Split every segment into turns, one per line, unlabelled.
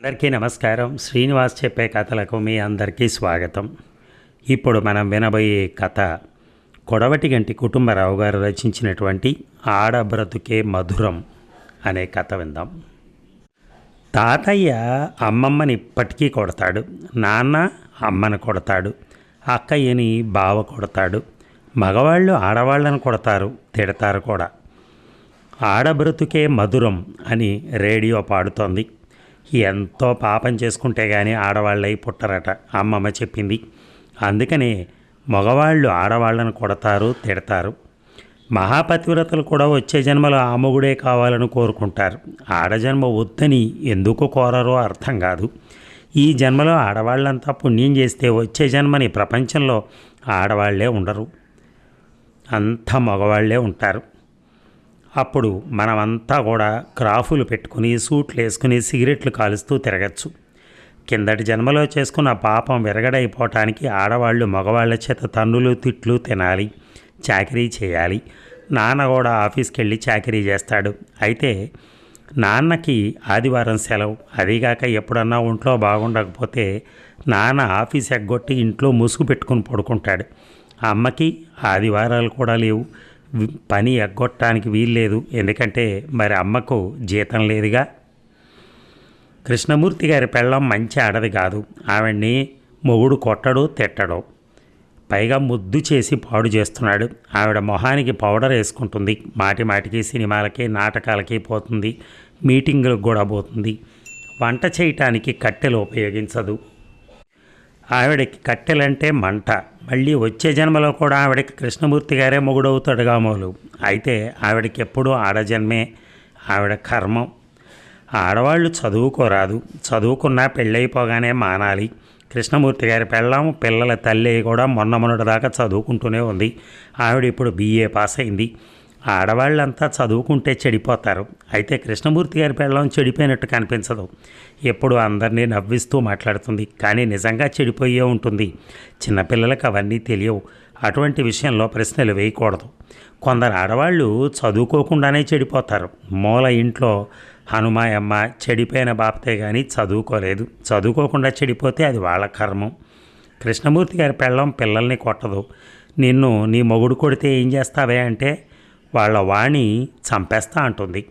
అందరికీ నమస్కారం. శ్రీనివాస్ చెప్పే కథలకు మీ అందరికీ స్వాగతం. ఇప్పుడు మనం వినబోయే కథ కొడవటి గంటి కుటుంబరావు గారు రచించినటువంటి ఆడబ్రతుకే మధురం అనే కథ విందాం. తాతయ్య అమ్మమ్మని ఇప్పటికీ కొడతాడు నాన్న అమ్మని కొడతాడు అక్కయ్యని బావ కొడతాడు మగవాళ్ళు ఆడవాళ్ళని కొడతారు తిడతారు కూడా. ఆడబ్రతుకే మధురం అని రేడియో పాడుతోంది. ఎంతో పాపం చేసుకుంటే గాని ఆడవాళ్ళై పుట్టరట అమ్మమ్మ చెప్పింది. అందుకనే మగవాళ్ళు ఆడవాళ్ళను కొడతారు తిడతారు. మహాపతివ్రతలు కూడా వచ్చే జన్మలో ఆమగుడే కావాలని కోరుకుంటారు. ఆడజన్మ వద్దని ఎందుకు కోరరో అర్థం కాదు. ఈ జన్మలో ఆడవాళ్ళంతా పుణ్యం చేస్తే వచ్చే జన్మని ప్రపంచంలో ఆడవాళ్ళే ఉండరు. అంతా మగవాళ్ళే ఉంటారు. అప్పుడు మనమంతా కూడా క్రాఫులు పెట్టుకుని సూట్లు వేసుకుని సిగరెట్లు కాలుస్తూ తిరగచ్చు. కిందటి జన్మలో చేసుకున్న పాపం విరగడైపోవటానికి ఆడవాళ్ళు మగవాళ్ళ చేత తన్నులు తిట్లు తినాలి చాకరీ చేయాలి. నాన్న కూడా ఆఫీస్కి వెళ్ళి చాకరీ చేస్తాడు. అయితే నాన్నకి ఆదివారం సెలవు. అదిగాక ఎప్పుడన్నా ఒంట్లో బాగుండకపోతే నాన్న ఆఫీస్ ఎగ్గొట్టి ఇంట్లో ముసుగు పెట్టుకుని పడుకుంటాడు. అమ్మకి ఆదివారాలు కూడా లేవు. పని ఎగ్గొట్టడానికి వీల్లేదు. ఎందుకంటే మరి అమ్మకు జీతం లేదుగా. కృష్ణమూర్తి గారి పెళ్ళం మంచి ఆడది కాదు. ఆవిడ్ని మొగుడు కొట్టడు తిట్టడు. పైగా ముద్దు చేసి పాడు చేస్తున్నాడు. ఆవిడ మొహానికి పౌడర్ వేసుకుంటుంది. మాటి మాటికి సినిమాలకి నాటకాలకి పోతుంది. మీటింగులకు కూడా పోతుంది. వంట చేయటానికి కట్టెలు ఉపయోగించదు. ఆవిడకి కట్టెలంటే మంట. మళ్ళీ వచ్చే జన్మలో కూడా ఆవిడకి కృష్ణమూర్తి గారే మొగుడవుతాడు గామోలు. అయితే ఆవిడకి ఎప్పుడూ ఆడజన్మే ఆవిడ కర్మం. ఆడవాళ్ళు చదువుకోరాదు. చదువుకున్నా పెళ్ళైపోగానే మానాలి. కృష్ణమూర్తి గారి పెళ్ళాం పిల్లల తల్లి కూడా మొన్న మొన్నటి దాకా చదువుకుంటూనే ఉంది. ఆవిడ ఇప్పుడు బీఏ పాస్ అయింది ఆడవాళ్ళంతా చదువుకుంటే చెడిపోతారు. అయితే కృష్ణమూర్తి గారి పెళ్ళం చెడిపోయినట్టు కనిపించదు. ఎప్పుడు అందరినీ నవ్విస్తూ మాట్లాడుతుంది. కానీ నిజంగా చెడిపోయే ఉంటుంది. చిన్నపిల్లలకు అవన్నీ తెలియవు. అటువంటి విషయంలో ప్రశ్నలు వేయకూడదు. కొందరు ఆడవాళ్ళు చదువుకోకుండానే చెడిపోతారు. మూల ఇంట్లో హనుమాయమ్మ చెడిపోయిన బాపతే కానీ చదువుకోలేదు. చదువుకోకుండా చెడిపోతే అది వాళ్ళ కర్మం. కృష్ణమూర్తి గారి పెళ్ళం పిల్లల్ని కొట్టదు. నిన్ను నీ మొగుడు కొడితే ఏం చేస్తావే అంటే వాళ్ళ వాణి చంపేస్తా అంటుంది.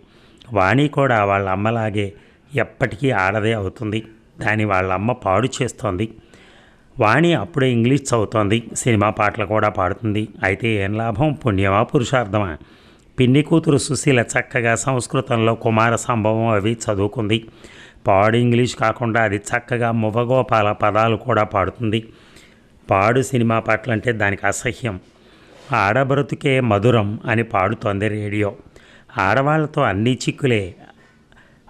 వాణి కూడా వాళ్ళ అమ్మలాగే ఎప్పటికీ ఆడదే అవుతుంది. దాని వాళ్ళ అమ్మ పాడు చేస్తోంది. వాణి అప్పుడే ఇంగ్లీష్ చదువుతోంది. సినిమా పాటలు కూడా పాడుతుంది. అయితే ఏం లాభం? పుణ్యమా? పురుషార్థమా? పిన్ని కూతురు సుశీల చక్కగా సంస్కృతంలో కుమార సంభవం అవి చదువుకుంది. పాడు ఇంగ్లీష్ కాకుండా అది చక్కగా మువ్వగోపాల పదాలు కూడా పాడుతుంది. పాడు సినిమా పాటలంటే దానికి అసహ్యం. ఆడబ్రతుకే మధురం అని పాడుతోంది రేడియో. ఆడవాళ్ళతో అన్నీ చిక్కులే.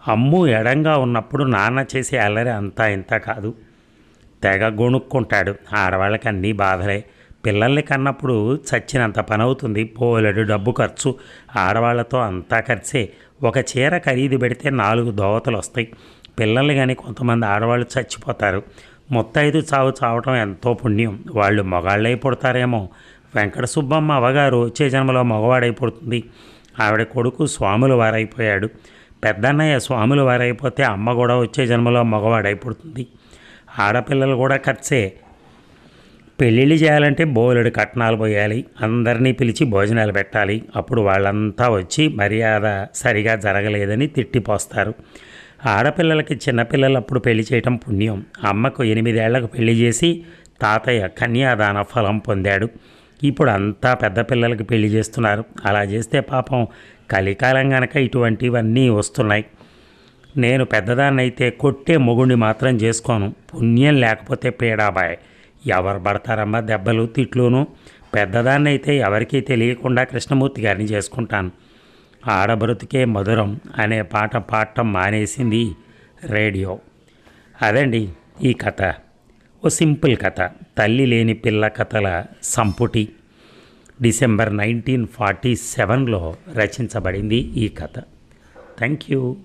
అమ్ము ఎడంగా ఉన్నప్పుడు నాన్న చేసే అల్లరి అంతా ఇంత కాదు. తెగ గొణుక్కుంటాడు. ఆడవాళ్ళకి అన్నీ బాధలే. పిల్లల్ని కన్నప్పుడు చచ్చినంత పని అవుతుంది పోలెడు డబ్బు ఖర్చు. ఆడవాళ్ళతో అంతా ఖర్చే. ఒక చీర ఖరీదు పెడితే నాలుగు దోవతలు వస్తాయి. పిల్లల్ని కానీ కొంతమంది ఆడవాళ్ళు చచ్చిపోతారు. ముత్తైదు చావు చావటం ఎంతో పుణ్యం. వాళ్ళు మగాళ్ళై పుడతారేమో. వెంకట సుబ్బమ్మ అవగారు వచ్చే జన్మలో మగవాడైపోతుంది. ఆవిడ కొడుకు స్వాముల వారైపోయాడు. పెద్దన్నయ్య స్వాముల వారైపోతే అమ్మ కూడా వచ్చే జన్మలో మగవాడైపోతుంది ఆడపిల్లలు కూడా ఖర్చే. పెళ్ళిళ్ళు చేయాలంటే బోలెడు కట్నాలు పోయాలి. అందరినీ పిలిచి భోజనాలు పెట్టాలి. అప్పుడు వాళ్ళంతా వచ్చి మర్యాద సరిగా జరగలేదని తిట్టిపోస్తారు ఆడపిల్లలకి చిన్నపిల్లలు అప్పుడు పెళ్ళి చేయటం పుణ్యం. అమ్మకు ఎనిమిదేళ్ళకు పెళ్ళి చేసి తాతయ్య కన్యాదాన ఫలం పొందాడు. ఇప్పుడు అంతా పెద్ద పిల్లలకి పెళ్ళి చేస్తున్నారు. అలా చేస్తే పాపం కలికాలం గనక ఇటువంటివన్నీ వస్తున్నాయి. నేను పెద్దదాన్నైతే కొట్టే మొగుడిని మాత్రం చేసుకోను. పుణ్యం లేకపోతే పీడాబాయ్. ఎవరు పడతారమ్మా దెబ్బలు తిట్లును? పెద్దదాన్నైతే ఎవరికీ తెలియకుండా కృష్ణమూర్తి గారిని చేసుకుంటాను. ఆడబ్రతుకే మధురం అనే పాట పాడటం మానేసింది రేడియో. అదండి ఈ కథ. ఓ సింపుల్ కథ. తల్లి లేని పిల్ల కథల సంపుటి. డిసెంబర్ నైన్టీన్ ఫార్టీ సెవెన్లో రచించబడింది ఈ కథ. Thank you.